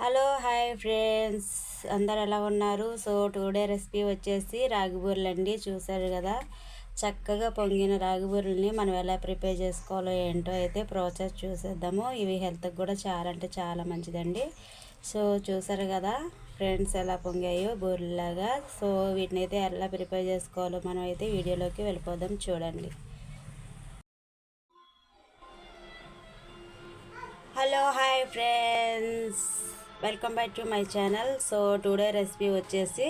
Hello hi friends. అందరు ఎలా ఉన్నారు? సో టుడే రెసిపీ వచ్చేసి రాగిబూరలు అండి చూసారు కదా? చక్కగా పొంగిన రాగిబూరల్ని మనం ఎలా ప్రిపేర్ చేసుకోవాలో ఏంటో అయితే ప్రాసెస్ చూసేద్దాము. ఇవి హెల్త్కి కూడా చాలా అంటే చాలా మంచిదండి. సో చూసారు కదా? ఫ్రెండ్స్ ఎలా పొంగాయో బూరెలాగా సో వీటిని అయితే ఎలా ప్రిపేర్ చేసుకోవాలో మనం అయితే వీడియోలోకి వెళ్ళిపోదాం. చూడండి. Hello hi friends. Welcome back to my channel. So today recipe వచ్చేసి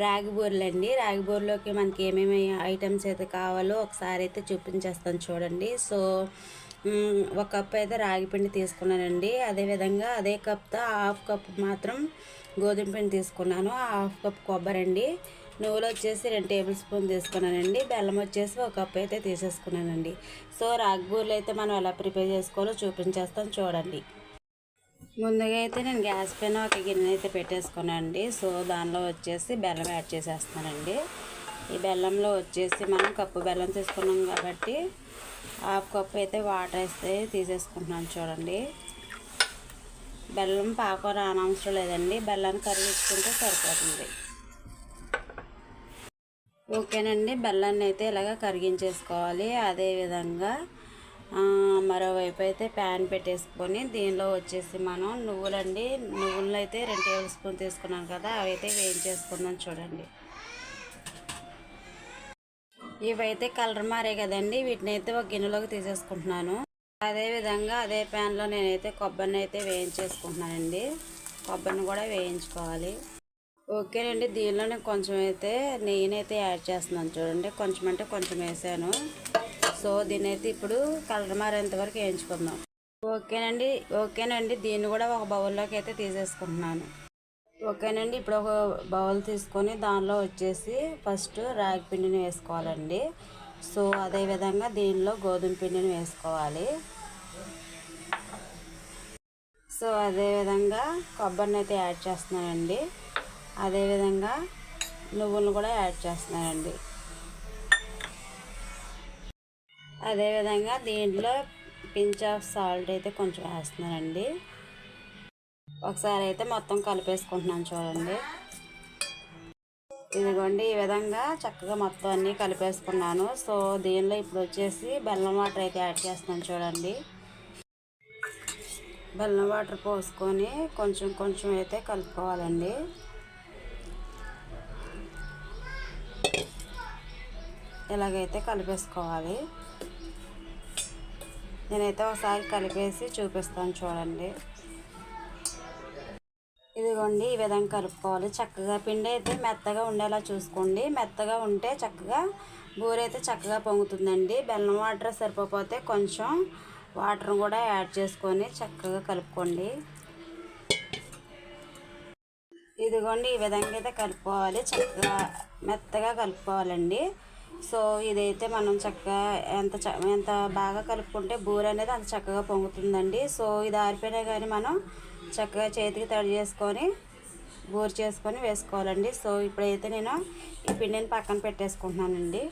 రాగి బూరెలు అండి రాగి బూరెలోకి మనకి ఏమేమి ఐటమ్స్ అయితే కావాలో ఒకసారి అయితే చూపించేస్తాను చూడండి. సో ఒక కప్ అయితే రాగి పిండి తీసుకున్నానండి. అదేవిధంగా అదే కప్తో హాఫ్ కప్ మాత్రం గోధుమ పిండి తీసుకున్నాను. హాఫ్ కప్ కొబ్బరి అండి. నువ్వులు వచ్చేసి రెండు టేబుల్ స్పూన్ తీసుకున్నానండి. బెల్లం వచ్చేసి ఒక కప్ అయితే తీసేసుకున్నానండి. సో రాగి బూరెలు అయితే మనం ఎలా ప్రిపేర్ చేసుకోవాలో చూపించేస్తాను చూడండి. ముందుగా అయితే నేను గ్యాస్ పైన ఒక గిన్నె అయితే పెట్టేసుకున్నానండి. సో దానిలో వచ్చేసి బెల్లం యాడ్ చేసేస్తానండి ఈ బెల్లంలో వచ్చేసి మనం కప్పు బెల్లం తీసుకున్నాం కాబట్టి హాఫ్ కప్పు అయితే వాటర్ వేస్తే తీసేసుకుంటున్నాను చూడండి. బెల్లం పాకం రానవసరం లేదండి. బెల్లాన్ని కరిగించుకుంటే సరిపోతుంది. ఓకేనండి. బెల్లాన్ని అయితే ఇలాగ కరిగించేసుకోవాలి. అదేవిధంగా మరోవైపు అయితే ప్యాన్ పెట్టేసుకొని దీనిలో వచ్చేసి మనం నువ్వులండి. నువ్వులను అయితే రెండు టేబుల్ స్పూన్ తీసుకున్నాను కదా అవి అయితే వేయించేసుకుందాం చూడండి. ఇవైతే కలర్ మారే కదండి వీటిని అయితే ఒక గిన్నెలోకి తీసేసుకుంటున్నాను. అదేవిధంగా అదే ప్యాన్లో నేనైతే కొబ్బరిని అయితే వేయించేసుకుంటున్నానండి. కొబ్బరిని కూడా వేయించుకోవాలి. ఓకేనండి దీనిలో కొంచెం అయితే నెయ్యినైతే యాడ్ చేస్తున్నాను చూడండి. కొంచెం అంటే కొంచెం వేసాను. సో దీని అయితే ఇప్పుడు కలర్ మారేంత వరకు వేయించుకుందాం. ఓకేనండి ఓకేనండి. దీన్ని కూడా ఒక బౌల్లోకి అయితే తీసేసుకుంటున్నాను. ఓకేనండి ఇప్పుడు ఒక బౌల్ తీసుకొని దానిలో వచ్చేసి ఫస్ట్ రాగి పిండిని వేసుకోవాలండి. సో అదేవిధంగా దీనిలో గోధుమ పిండిని వేసుకోవాలి. సో అదేవిధంగా కొబ్బరిని అయితే యాడ్ చేస్తున్నానండి. అదేవిధంగా నువ్వులను కూడా యాడ్ చేస్తున్నానండి. అదేవిధంగా దీంట్లో పించ్ ఆఫ్ సాల్ట్ అయితే కొంచెం వేస్తున్నానండి ఒకసారి అయితే మొత్తం కలిపేసుకుంటున్నాను చూడండి. ఇదిగోండి ఈ విధంగా చక్కగా మొత్తం అన్నీ కలిపేసుకున్నాను. సో దీనిలో ఇప్పుడు వచ్చేసి బెల్లం వాటర్ అయితే యాడ్ చేస్తున్నాను చూడండి. బెల్లం వాటర్ పోసుకొని కొంచెం కొంచెం అయితే కలుపుకోవాలండి. ఇలాగైతే కలిపేసుకోవాలి. నేనైతే ఒకసారి కలిపేసి చూపిస్తాను చూడండి. ఇదిగోండి ఈ విధంగా కలుపుకోవాలి. చక్కగా పిండి అయితే మెత్తగా ఉండేలా చూసుకోండి. మెత్తగా ఉంటే చక్కగా బూర అయితే చక్కగా పొంగుతుందండి. బెల్లం వాటర్ సరిపోతే కొంచెం వాటర్ కూడా యాడ్ చేసుకొని చక్కగా కలుపుకోండి. ఇదిగోండి ఈ విధంగా అయితే కలుపుకోవాలి. చక్కగా మెత్తగా కలుపుకోవాలండి. సో ఇదైతే మనం చక్కగా ఎంత ఎంత బాగా కలుపుకుంటే బూర అనేది అంత చక్కగా పొంగుతుందండి. సో ఇది ఆరిపోయినా కానీ మనం చక్కగా చేతికి తడి చేసుకొని బూర చేసుకొని వేసుకోవాలండి. సో ఇప్పుడైతే నేను ఈ పిండిని పక్కన పెట్టేసుకుంటున్నానండి.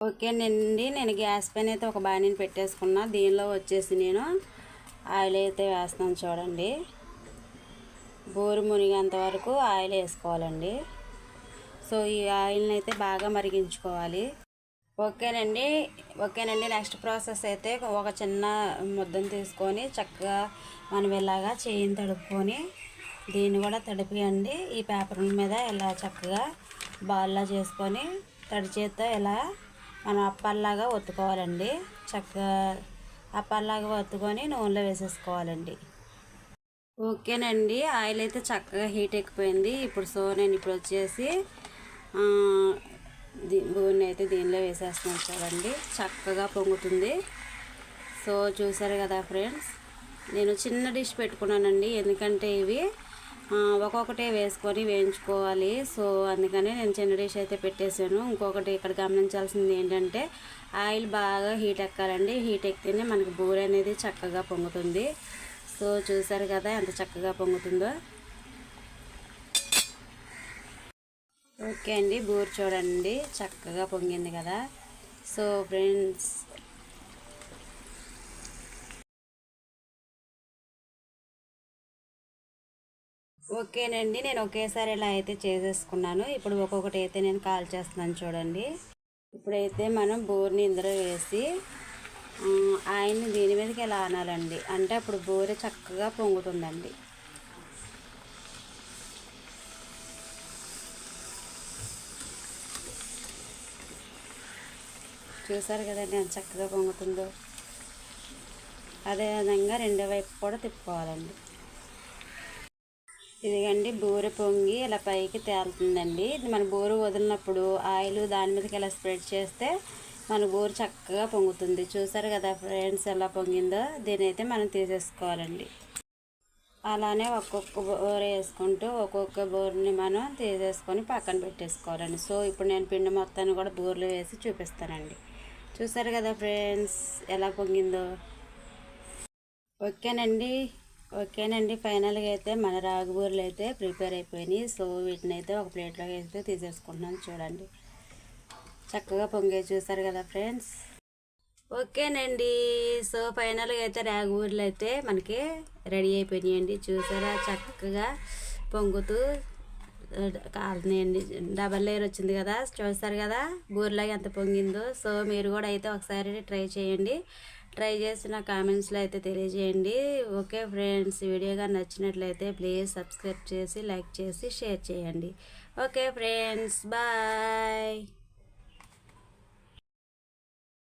ఓకేనండి నేను గ్యాస్ పైన అయితే ఒక బాణీని పెట్టేసుకున్నా. దీనిలో వచ్చేసి నేను ఆయిల్ అయితే వేస్తాను చూడండి. బోరు మునిగేంత వరకు ఆయిల్ వేసుకోవాలండి. సో ఈ ఆయిల్ని అయితే బాగా మరిగించుకోవాలి. ఓకేనండి. ఓకేనండి. నెక్స్ట్ ప్రాసెస్ అయితే ఒక చిన్న ముద్దను తీసుకొని చక్కగా మనం ఇలాగా చేయిని తడుపుకొని దీన్ని కూడా తడిపియండి. ఈ పేపర్ మీద ఇలా చక్కగా బాల్లా చేసుకొని తడి చేత్తో ఇలా మనం అప్పల్లాగా ఒత్తుకోవాలండి. చక్కగా అప్పల్లాగా ఒత్తుకొని నూనెలో వేసేసుకోవాలండి. ఓకేనండి. ఆయిల్ అయితే చక్కగా హీట్ ఎక్కిపోయింది. ఇప్పుడు సో నేను ఇప్పుడు వచ్చేసి బూరిని అయితే దీనిలో వేసేస్తున్నాను చూడండి. చక్కగా పొంగుతుంది. సో చూసారు కదా ఫ్రెండ్స్ నేను చిన్న డిష్ పెట్టుకున్నానండి. ఎందుకంటే ఇవి ఒక్కొక్కటే వేసుకొని వేయించుకోవాలి. సో అందుకని నేను చిన్న డిష్ అయితే పెట్టేశాను. ఇంకొకటి ఇక్కడ గమనించాల్సింది ఏంటంటే ఆయిల్ బాగా హీట్ ఎక్కాలండి. హీట్ ఎక్కితేనే మనకి బూర అనేది చక్కగా పొంగుతుంది. సో చూసారు కదా ఎంత చక్కగా పొంగుతుందో. ఓకే అండి బోర్ చూడండి. చక్కగా పొంగింది కదా. So friends. ఓకేనండి నేను ఒకేసారి ఇలా అయితే చేసేసుకున్నాను. ఇప్పుడు ఒక్కొక్కటి అయితే నేను కాల్ చేస్తున్నాను చూడండి. ఇప్పుడైతే మనం బోర్ని ఇందులో వేసి ఆయన్ని దీని మీదకి ఎలా అనాలండి? అంటే అప్పుడు బోరె చక్కగా పొంగుతుందండి. చూసారు కదండి ఎంత చక్కగా పొంగుతుందో. అదేవిధంగా రెండో వైపు కూడా తిప్పుకోవాలండి. ఇదిగండి బూర పొంగి ఇలా పైకి తేలుతుందండి. ఇది మన బోరు వదిలినప్పుడు ఆయిల్ దాని మీదకి ఇలా స్ప్రెడ్ చేస్తే మన బోరు చక్కగా పొంగుతుంది. చూసారు కదా ఫ్రెండ్స్ ఎలా పొంగిందో? దీని అయితే మనం తీసేసుకోవాలండి. అలానే ఒక్కొక్క బోర్ వేసుకుంటూ ఒక్కొక్క బోర్ని మనం తీసేసుకొని పక్కన పెట్టేసుకోవాలండి. సో ఇప్పుడు నేను పిండి మొత్తాన్ని కూడా బోర్లు వేసి చూపిస్తానండి. చూసారు కదా ఫ్రెండ్స్ ఎలా పొంగిందో. ఓకేనండి ఓకేనండి. ఫైనల్గా అయితే మన రాగుబూరలు అయితే ప్రిపేర్ అయిపోయినాయి. సో వీటిని అయితే ఒక ప్లేట్లోకి అయితే తీసేసుకుంటున్నాను చూడండి. చక్కగా పొంగే చూసారు కదా ఫ్రెండ్స్. ఓకేనండి సో ఫైనల్గా అయితే రాగుబూరలు అయితే మనకి రెడీ అయిపోయినాయండి. చూసారా? చక్కగా పొంగుతూ కాలనీ డబల్ లేయర్ వచ్చింది కదా చూస్తారు కదా బూరిలాగా ఎంత పొంగిందో. సో మీరు కూడా అయితే ఒకసారి ట్రై చేయండి. ట్రై చేసి నా కామెంట్స్లో అయితే తెలియజేయండి. ఓకే ఫ్రెండ్స్ వీడియోగా నచ్చినట్లయితే ప్లీజ్ సబ్స్క్రైబ్ చేసి లైక్ చేసి షేర్ చేయండి. Okay friends bye.